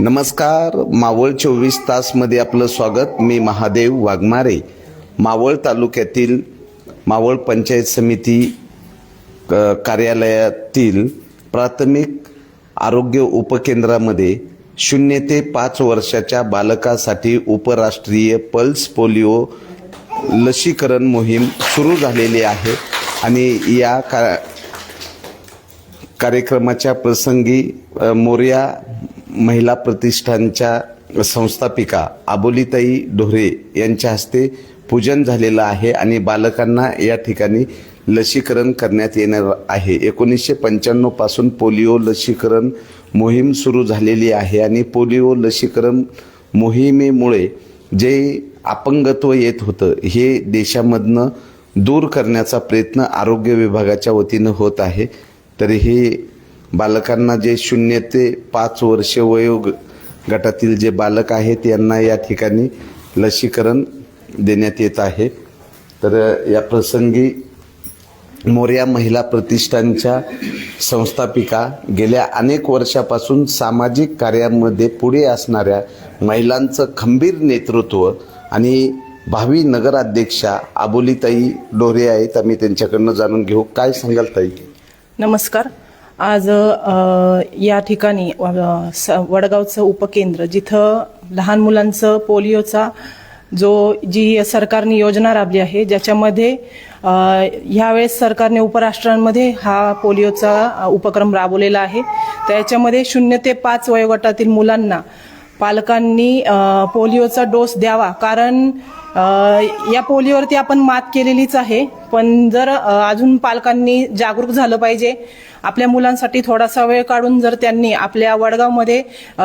नमस्कार मावळ चोवीस तासमध्ये आपलं स्वागत. मी महादेव वाघमारे. मावळ तालुक्यातील मावळ पंचायत समिती क- कार्यालयातील प्राथमिक आरोग्य उपकेंद्रामध्ये शून्य ते पाच वर्षाच्या बालकासाठी उपराष्ट्रीय पल्स पोलिओ लसीकरण मोहीम सुरू झालेली आहे. आणि या का कार्यक्रमाच्या प्रसंगी मोर्या महिला प्रतिष्ठानच्या संस्थापिका आबोलीताई ढोरे यांच्या हस्ते पूजन झालेलं आहे आणि बालकांना या ठिकाणी लसीकरण करण्यात येणार आहे. एकोणीसशे पंच्याण्णवपासून पोलिओ लसीकरण मोहीम सुरू झालेली आहे आणि पोलिओ लसीकरण मोहिमेमुळे जे अपंगत्व येत होतं हे देशामधनं दूर करण्याचा प्रयत्न आरोग्य विभागाच्या वतीनं होत आहे. तरीही हे बालकांना जे शून्य ते पाच वर्ष वयोग गटातील जे बालक आहेत यांना या ठिकाणी लसीकरण देण्यात येत आहे. तर या प्रसंगी मोर्या महिला प्रतिष्ठानच्या संस्थापिका गेल्या अनेक वर्षापासून सामाजिक कार्यामध्ये पुढे असणाऱ्या महिलांचं खंबीर नेतृत्व आणि भावी नगराध्यक्षा आबोलीताई डोरे आहेत. आम्ही त्यांच्याकडनं जाणून घेऊ. काय सांगाल ताई? नमस्कार. आज या ठिकाणी स- वडगावचं उपकेंद्र जिथं लहान मुलांचं पोलिओचा जो जी सरकारने योजना राबली आहे ज्याच्यामध्ये ह्यावेळेस सरकारने उपराष्ट्रांमध्ये हा पोलिओचा उपक्रम राबवलेला आहे. त्याच्यामध्ये शून्य ते पाच वयोगटातील मुलांना पालकांनी पोलिओचा डोस द्यावा. कारण या पोलिओवरती आपण मात केलेलीच आहे. पण जर अजून पालकांनी जागरूक झालं पाहिजे आपल्या मुलांसाठी थोडासा वेळ काढून जर त्यांनी आपल्या वडगावमध्ये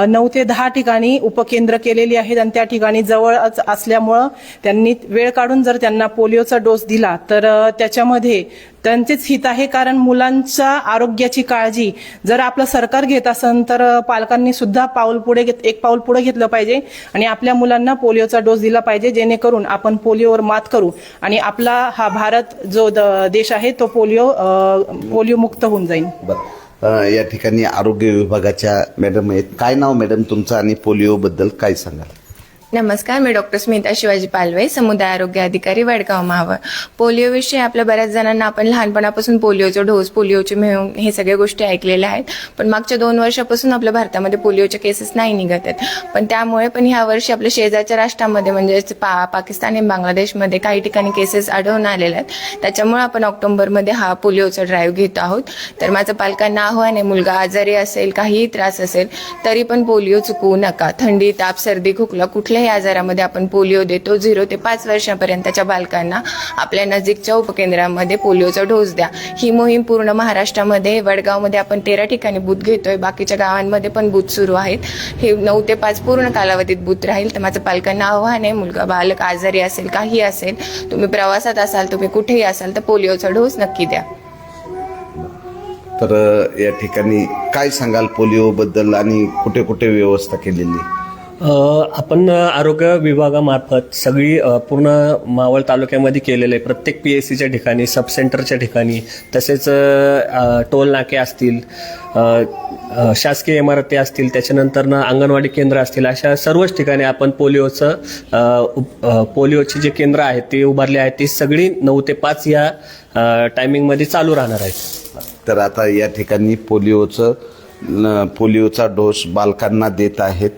नऊ ते दहा ठिकाणी उपकेंद्र केलेली आहेत आणि त्या ठिकाणी जवळच असल्यामुळं त्यांनी वेळ काढून जर त्यांना पोलिओचा डोस दिला तर त्याच्यामध्ये त्यांचेच हित आहे कारण मुलांच्या आरोग्याची काळजी जर आपलं सरकार घेत असेल तर पालकांनी सुद्धा पाऊल पुढे घेत एक पाऊल पुढे घेतलं पाहिजे. आणि आपल्या मुलांना पोलिओचा डोस दिला पाहिजे जेणेकरून आपण पोलिओवर मात करू. आणि आपला हा भारत जो द- देश आहे तो पोलिओ पोलिओमुक्त पोलिओ मुक्त होऊन जाईल. बरं. या ठिकाणी आरोग्य विभागाच्या मॅडम आहेत. काय नाव मॅडम तुमचं आणि पोलिओबद्दल काय सांगाल? नमस्कार मी डॉक्टर स्मिता शिवाजी पालवे समुदाय आरोग्य अधिकारी वडगाव मावळ. पोलिओविषयी आपल्या बऱ्याच जणांना आपण लहानपणापासून पोलिओचा डोस पोलिओचे मिळून हे सगळ्या गोष्टी ऐकलेल्या आहेत. पण मागच्या दोन वर्षापासून आपल्या भारतामध्ये पोलिओच्या केसेस नाही निघत आहेत. पण त्यामुळे पण ह्या वर्षी आपल्या शेजारच्या राष्ट्रामध्ये म्हणजे पा पाकिस्तान आणि बांगलादेशमध्ये काही ठिकाणी केसेस आढळून आलेल्या आहेत. त्याच्यामुळे आपण ऑक्टोबरमध्ये हा पोलिओचा ड्राईव्ह घेत आहोत. तर माझं पालकांना आव्हान आहे मुलगा आजारी असेल काहीही त्रास असेल तरी पण पोलिओ चुकवू नका. थंडी ताप सर्दी खोकला कुठल्याही आजारामध्ये आपण पोलिओ देतो. झिरो ते पाच वर्षापर्यंतच्या बालकांना आपल्या नजीकच्या उपकेंद्रामध्ये पोलिओचा डोस द्या. ही मोहीम पूर्ण महाराष्ट्रामध्ये वडगावमध्ये आपण तेरा ठिकाणी बूथ घेतोय. बाकीच्या गावांमध्ये पण बूथ सुरू आहेत. हे नऊ ते पाच पूर्ण कालावधीत बूथ राहील. तर माझं पालकांना आव्हान आहे मुलगा बालक आजारी असेल काही असेल तुम्ही प्रवासात असाल तुम्ही कुठेही असाल तर पोलिओचा डोस नक्की द्या. तर या ठिकाणी काय सांगाल पोलिओबद्दल आणि कुठे कुठे व्यवस्था केलेली? आपण आरोग्य विभागामार्फत सगळी पूर्ण मावळ तालुक्यामध्ये केलेले आहे प्रत्येक पी एस सीच्या ठिकाणी सब सेंटरच्या ठिकाणी तसेच टोल नाके असतील शासकीय इमारती असतील त्याच्यानंतर ना अंगणवाडी केंद्र असतील अशा सर्वच ठिकाणी आपण पोलिओचं उप- पोलिओची जे केंद्र आहेत ते उभारले आहेत ती सगळी नऊ ते पाच या टायमिंगमध्ये चालू राहणार आहेत. तर आता या ठिकाणी पोलिओचं पोलिओचा डोस बालकांना देत आहेत.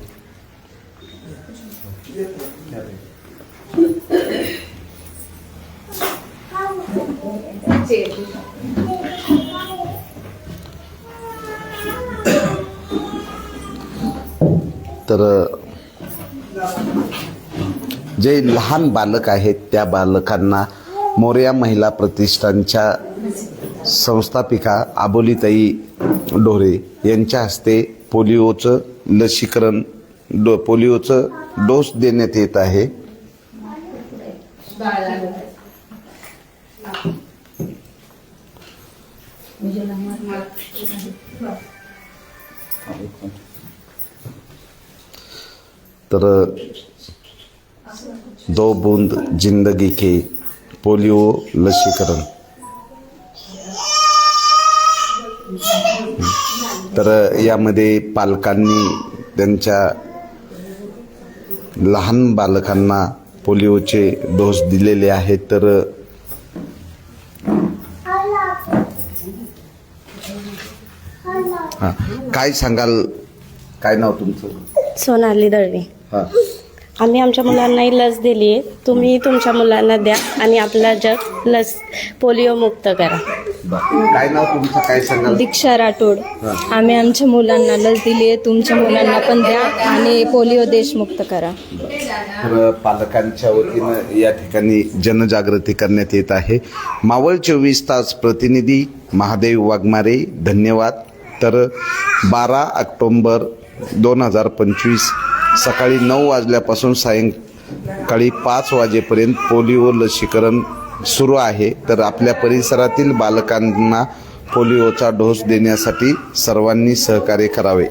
तर जे लहान बालक आहेत त्या बालकांना मोर्या महिला प्रतिष्ठानच्या संस्थापिका आबोलीताई ढोरे यांच्या हस्ते पोलिओचं लसीकरण डो पोलिओचं डोस देण्यात येत आहे. तर दो बूंद जिंदगी के पोलिओ लसीकरण। तर यामध्ये पालकांनी त्यांच्या लहान बालकांना पोलिओचे डोस दिलेले आहेत तर हां. काय सांगाल? काय नाव तुमचं? सोनाली दळवे. हां. आम्ही आमच्या मुलांनाही लस दिली आहे. तुम्ही तुमच्या मुलांना द्या आणि आपला जग लस पोलिओ मुक्त करा. बरं. काय नाव तुमचं? काय सांगाल? दीक्षा राठोड. आम्ही आमच्या मुलांना लस दिली आहे. तुमच्या मुलांना पण द्या आणि पोलिओ देशमुक्त करा. तर पालकांच्या वतीनं या ठिकाणी जनजागृती करण्यात येत आहे. मावळ चोवीस तास प्रतिनिधी महादेव वाघमारे धन्यवाद. तर बारा ऑक्टोंबर दोन हजार पंचवीस सकाळी नऊ वाजल्यापासून सायंकाळी पाच वाजेपर्यंत पोलिओ लसीकरण सुरू आहे. तर आपल्या परिसरातील बालकांना पोलिओचा डोस देण्यासाठी सर्वांनी सहकार्य करावे.